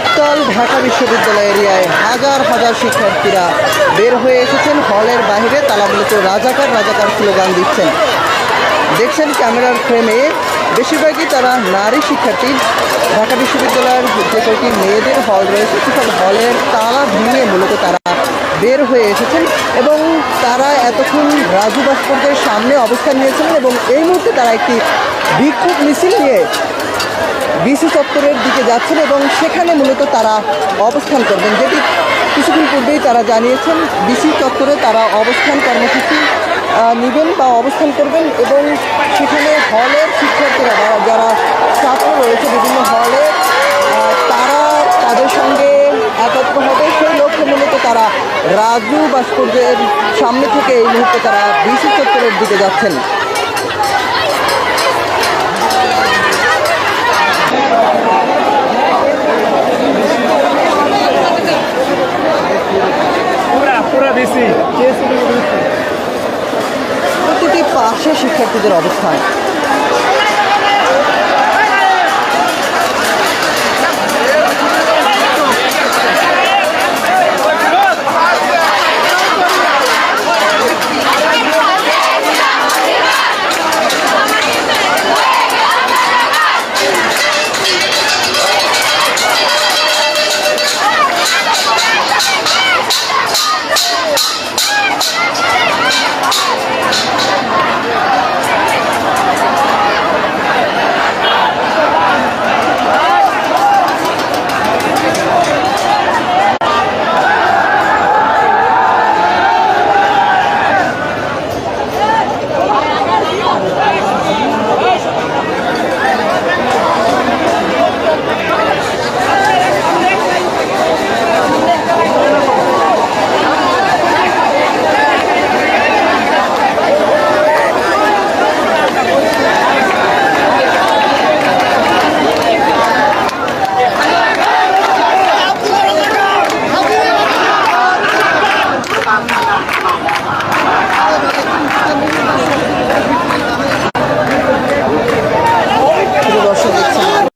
উত্তাল ঢাকা বিশ্ববিদ্যালয় এরিয়ায় হাজার হাজার শিক্ষার্থীরা বের হয়ে এসেছেন। হলের বাইরে তারা মূলত রাজাকার রাজাকার স্লোগান দিচ্ছেন। দেখছেন ক্যামেরার ফ্রেমে, বেশিরভাগই তারা নারী শিক্ষার্থী। ঢাকা বিশ্ববিদ্যালয়ের যে কয়েকটি মেয়েদের হল রয়েছে, সেসব হলের তালা ভেঙে মূলত তারা বের হয়ে এসেছেন এবং তারা এতক্ষণ রাজু ভাস্কর্যের সামনে অবস্থান নিয়েছিলেন এবং এই মুহূর্তে তারা একটি বিক্ষোভ মিছিল নিয়ে বিসি চত্বরের দিকে যাচ্ছেন এবং সেখানে মূলত তারা অবস্থান করবেন। যেটি কিছুদিন পূর্বেই তারা জানিয়েছেন, বিসি চত্বরে তারা অবস্থান কর্মসূচি নেবেন বা অবস্থান করবেন এবং সেখানে হলের শিক্ষার্থীরা যারা ছাত্র রয়েছে বিভিন্ন হলে তারা তাদের সঙ্গে একাত্ম হবে। সেই লক্ষ্যে মূলত তারা রাজু ভাস্কর্যের সামনে থেকে এই মুহূর্তে তারা বিসি চত্বরের দিকে যাচ্ছেন। পুরা বেশি শিক্ষার্থীদের অবস্থান?